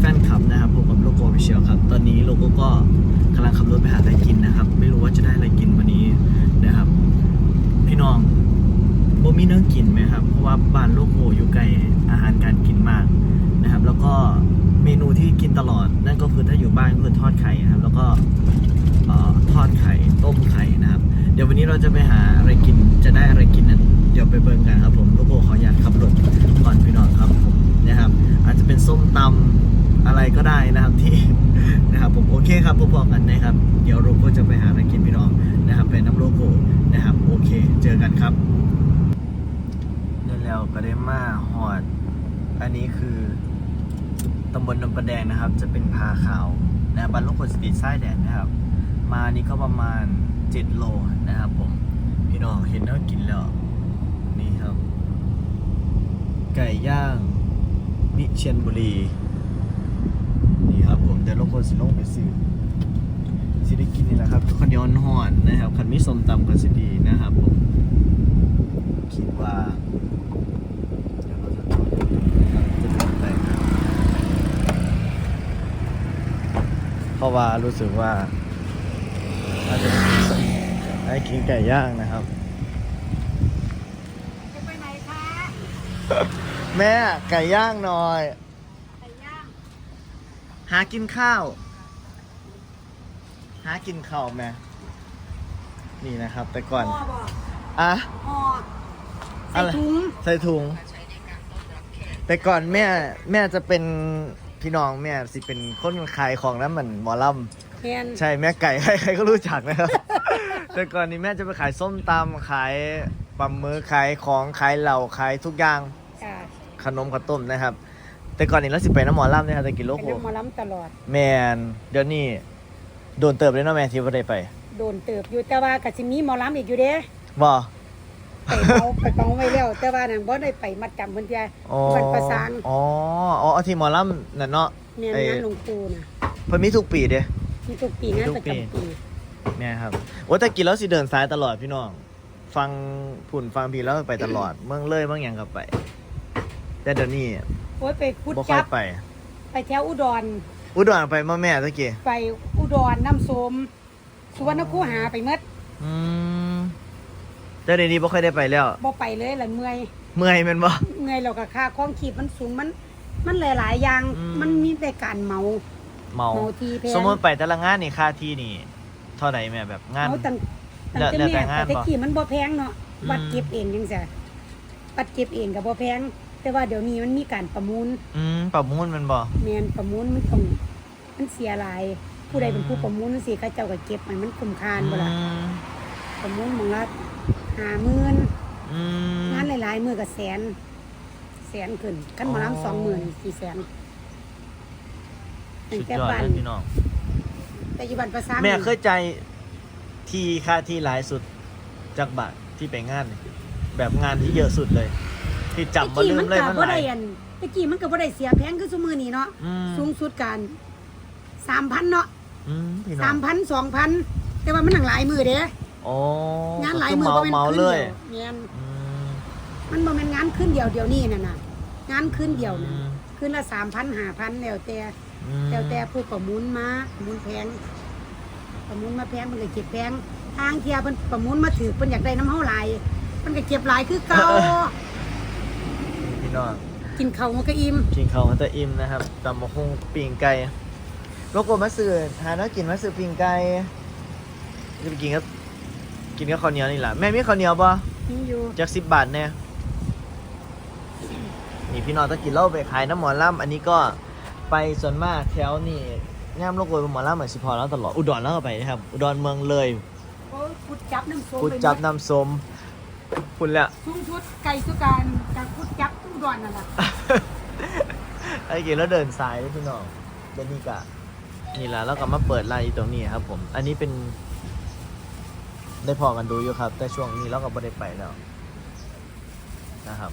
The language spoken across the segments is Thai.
แฟนคลับนะครับพบกับโลโก้พิเชียลครับ ตอนนี้โลโก้ก็กำลังขับรถไปหาอะไรกินนะครับ ไม่รู้ว่าจะได้อะไรกินวันนี้นะครับ พี่น้องโบมีเนื้อกินไหมครับ เพราะว่าบ้านโลโก้อยู่ใกลอาหารการกินมากนะครับ แล้วก็เมนูที่กินตลอด นั่นก็คือถ้าอยู่บ้านก็คือทอดไข่นะครับ แล้วก็ทอดไข่ต้มไข่นะครับ เดี๋ยววันนี้เราจะไปหาอะไรกินจะได้อะไรกินนั้นเดี๋ยวไปเบิ่งกันครับผมโลโก้ขออนุญาตขับรถก่อนพี่น้องครับผมนะครับ อาจจะเป็นส้มตำ อะไรก็ได้นะครับที่นะครับผมโอเคครับพบกันนะครับ เดี๋ยวโลโก้จะไปหาอะไรกินพี่น้องนะครับเป็นน้ำโลโก้นะครับโอเค เจอกันครับเดินแล้วก็ได้มาหอด อันนี้คือตำบลนนประแดงนะครับ จะเป็นพาขาวนะครับบ้านโลโก้สตีทไส้แดนนะครับ มานี่ก็ประมาณ 7 โลนะครับผม พี่น้องเห็นแล้วกินแล้ว นี่ครับ ไก่ย่างวิเชียนบุรี นี่ครับผมเดี๋ยวลง คนสิลงไปซื้อสิได้กินนี่แหละครับข้าวเหนียวห่อนนะครับคันมีส้มตำกันสิดีนะครับผมคิดว่าเดี๋ยวเราจะจะทำได้ครับเพราะว่ารู้สึกว่าอาจจะได้กินไก่ย่างนะครับ จะไปไหนคะ แม่ไก่ย่างหน่อยไก่ย่างหากินข้าว หากินข้าวแม่นี่นะครับ แต่ก่อนห่อบอกอะห่ออะใส่ไรถุงใส่ถุง แต่ก่อนแม่แม่จะเป็นพี่น้องแม่สิเป็นคนขายของแล้วเหมือนหมอลเทียนำใช่แม่ไก่ใครๆก็รู้จักนะครับแต่ก่อนนี้แม่จะไปขายส้มตำขายปลาหมือขายของขายเหล่าขายทุกอย่างจ้าขนมข้าวต้มนะครับ แต่ก่อนนี้เราสิไปน้ำหมอลำนะครับแต่กินโลเป็นโก้น้ำหมอล้ำตลอด แมนเดี๋ยวนี้โดนเติบเลยเนาะแม่ที่ว่าได้ไป โดนเติบอยู่แต่ว่ากับสิมีหมอล้ำอีกอยู่เด้บ่ไปเอาไปกองไว้แล้วแต่ว่านั่นบ่ได้ไปมัดจำเพิ่นเพียอ๋อวันประสานอ๋ออ๋อเอาที่หมอลำนั่นเนาะแม่นเอ้ยงานหลวงปู่น่ะเพิ่นมีทุกปีเด้มีทุกปีงานทุกประปีจำปีแม่ครับโอ้แต่กินแล้วสิเดินซ้ายตลอดพี่น้องฟังผุ่นฟังพี่แล้วไปตลอด เมืองเลยเมืองหยังกับไป แต่เดี๋ยวนี้ โอ้ยไปพุดบ่ค่อจัยบ ไป ไปแถวอุดร อุดรไปมาแม่ตะกี้ไปอุดรน้ำส้มสุวรรณคูหาไปเมดอืมแต่เดี๋ยวนี้บ่ค่อยได้ไปแล้ว บ่ไปเลยละเมื่อยเมื่อยแม่นบ่ เมื่อยแล้วก็ค่าคล้องขีดมันสูงมัน มันหลาย ๆ อย่างอืม มันมีแต่การเมาเมา เมาทีแพงสมมติไปแต่ละงานนี่ค่าที่นี่ เท่าไหร่แม่แบบงานเอาตั้งแล้วตั้งแล้วแต่แต่งานแม่แต่บ่กี้มันบ่แพงเนาะอืมวัดเก็บเองจังซี่วัดเก็บเองก็บ่แพง แต่ว่าเดี๋ยวนี้มันมีการประมูลอืมประมูลมันบ่แม่นประมูลมันต้องมันเสียหลาย ผู้ใดเป็นผู้ประมูลสิเขาเจ้าก็เก็บให้มันคุ้มค่าบ่ล่ะอืมประมูลหมองละ50,000อืม งานหลายๆมื้อก็แสน แสนขึ้นคันหมอลำอ๋อ20,000 4แสนตั้งสุดแต่ยอดบ้านเลยพี่น้อง แต่อยู่บ้านประสานแม่เคยใจายที่ค่าที่หลายสุดจากบาทที่ไปงานนี่แบบงานที่เยอะสุดเลย ที่จำมาลืมเลยตะมันกี้หก็บ่ลาได้ยอันตะกี้มันก็บ่ได้เสียแพงคือซุมื้อนี้เนาะอืม สูงสุดการ3,000เนาะอืมพี่น้อง3,000 2,000แต่ว่ามันหนังหลายมือเด้โอ้งานหลายก็มืคืออเมาบ่แม่นเมาขึ้นเลเดียยวแม่นอืม มันบ่แม่นงานขึ้นเดียวเดียวนี้นั่นน่ะงานขึ้นเดียวน่ะอืม ขึ้นละ3,000 5,000แล้วแต่ อืมแล้วแต่ผู้ประมูลมาประมูลแพงประมูลมาแพงมันก็เก็บแพงทางเที่ยเพิ่นประมูลมาถือเพิ่นอยากได้น้ำเฮาหลายมันก็เก็บหลายคือเก่าพี่ น้องกินข้าวมันก็อิ่มกินข้าวมันจะอิ่มนะครับตำมะฮุ่งปิ่งไก่โลโก้มาซื้อหาแล้วกินมาซื้อปิ่งไก่จะไปกินกับกินกับข้าวเหนียวนี่แหละแม่มีข้าวเหนียวปะมีอยู่จากสิบบาทเนี่ยนี่พี่น้องต้องกินเหล้าไปขายน้ำหมอลำอันนี้ก็ไปส่วนมากแถวนี่ย่ามโลโก้หมอลำเหมือนสิพอแล้วตลอดอุดรแล้วก็ไปนะครับอุดรเมืองเลย โอ้ยขุดจับน้ำส้มพุดไปหมดจับน้ำส้ม คุณแหละสูงสุดไก่สุการจากพุดจับทุกดอนนั่นแหละไอ้กินแล้วเดินสายเลยพี่น้องเดยวนี่กะ นี่แหละแล้วก็มาเปิดร้านอยู่ตรงนี้ครับ ผม อันนี้เป็น ได้พอกันดูอยู่ครับ แต่ช่วงนี้เราก็ไม่ได้ไปแล้ว นะครับ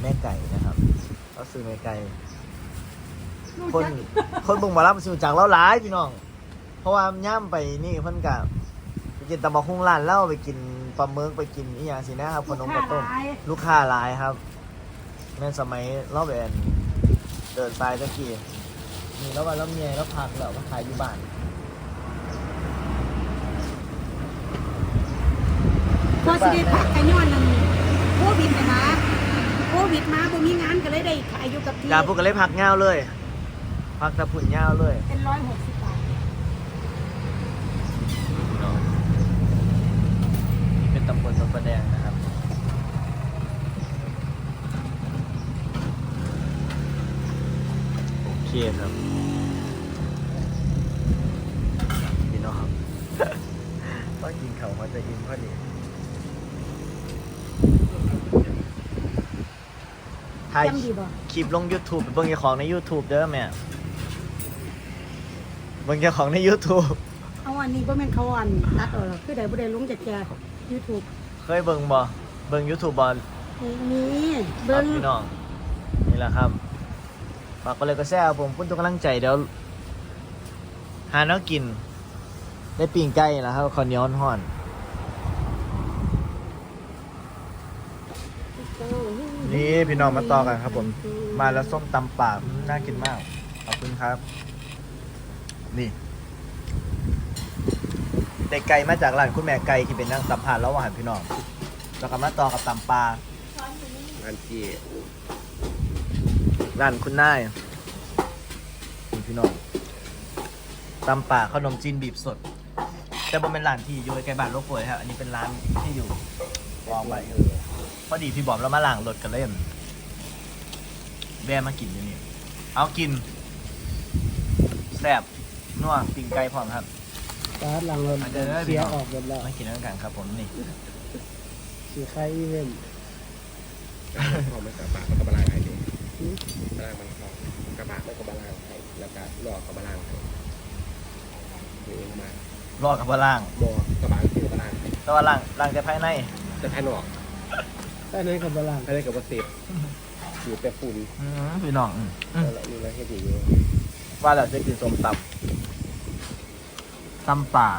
แม่ไก่นะครับเราซื้อแม่ไก่คนคนเบุงมารับซื้อจากเราหลายพี่น้อง เพราะว่าย่ามไปนี่เพิ่นกะไป กินตำบักหุ่งร้านเหล้าไปกินปลาเมือกไปกินอีหยังสินะครับขนมข้าวต้มลูกค้าหลายครับแม่นสมัยเราเป็นไปดินทรายตะกี้นี่แล้ววันแล้วเมียแล้วพักแล้วมาขายอยู่บ้านพอสิได้พักกันย้อนนั่นโควิดนะนะโควิดมาบ่มีงานก็เลยได้ขายอยู่กับที่ยาพวกก็เลยพักเงาเลย พักตะผุ่นเงาเลย เป็นร้อยหกสิบบาท นี่ เป็นตำบลสมประแดงนะครับ โอเคครับพี่น้องต้องกินเขามาจะอินพอดีถ่ายจำดีบ่ คลิปลง YouTube ไปเบิ่งเจ้าของใน YouTube เด้อแม่เบิ่งเจ้าของใน YouTube เอาอันนี้บ่แม่นเขาอันตัดออกหรอกคือได้บ่ได้ลงจากแก YouTube เคยเบิ่งบ่เบิ่ง YouTube บ่นี่ครัเบิ่บงพี่น้อง นี่แหละครับฝากก็เลยก็แซ่บผมคุณทุกกำลังใจเดี๋ยวหาแน้กิน ได้ปิ่งไก่แล้วครับข้าวเหนียวห่อนนี่พี่น้องมาต่อกันครับ ผม มาแล้วส้มตำป่าอืมน่ากินมาก ขอบคุณครับ นี่ ได้ไก่มาจากร้านคุณแม่ไก่ที่เป็นนั่งสัมผัสแล้วอาหารพี่น้องแล้วก็มาต่อกับตำปลาอันที่ร้านคุณนายนี่พี่น้องตำป่าขนมจีนบีบสด แต่บ่เป็นร้านที่อยู่ใกล้บ้านโลกป่วยครับอันนี้เป็นร้านที่อยู่วางไว้เออพอดีพี่บอมเรามาล้างรถกันเล่นแวะมากินอยู่นี่เอากินแซ่บนัวปิ้งไก่พร้อมครับ ตาร์ทหลังเราอาจจะได้เสียออกหมดแล้วมากินด้วยกันครับผมนี่สีไข่อีเวนต์พอมันกระบะมันก็บาลางไอ้เด็กบาลางมันพอกระบะมันก็บาลางไอ้แล้วก็หลอกกับบาลางไอ้ตัวเองมารอกับว่าล่างบอกระบะคือบาลางไอ้แต่ว่าล่างล่างแต่ภายในแต่ภายนอกแต่ในกับบาลานภายในกับว่าเซฟอยู่แต่ฝุ่นอืมพี่น้องอืมอืมแล้วนี่แล้วให้ดีอยู่ว่าแล้วจะกินส้มตำ ตำป่า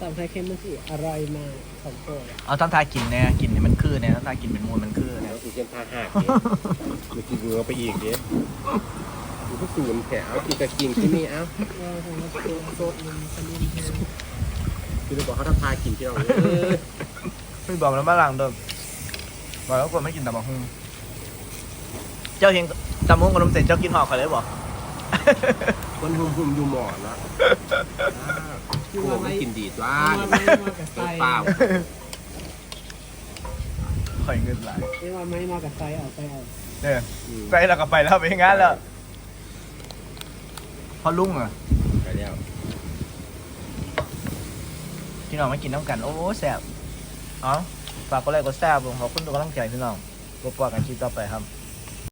ตามไทยเค็มมันสิอร่อยมากของโปรดเอาตั้งทายกินแน่กินเนี่ยมันคือแน่ตั้งทายกินเป็นมูลมันคือแล้แน่วอีกเช่นพาหักเนี่ยมันกินเงือไปอีกเด็กอยู่ก็สูนแถวกินกระกินที่นี่เอ้าว่าของมันโซดโซดมันสนิมแห้งคือเราบอกเขาทำพากินที่เราเออพี่บอกแล้วมาหลังเดิมบอกแล้วคนไม่กินตำบักหุ่งเจ้าเฮงตำบักหุ่งกับนมเสร็จเจ้ากินหอกเขาเลยบอก คนหุ่มหุ่มอยู่หมอนละพวกมันกินดีจ้าเอามาไม่มากับไซเปล่าข่อยเงินหลายไม่ว่าไม่มากับไซเอาไปเอาเนี่ยไปแล้วก็ไปแล้วไปงั้นแล้วพอลุงอะไปแล้วพี่น้องมากินน้ำกัน โอ้แซ่บเอ๋อฝากก็เลยก็แซ่บผมขอบคุณทุกกำลังใจพี่น้องรบกวนกันคลิปต่อไปครับ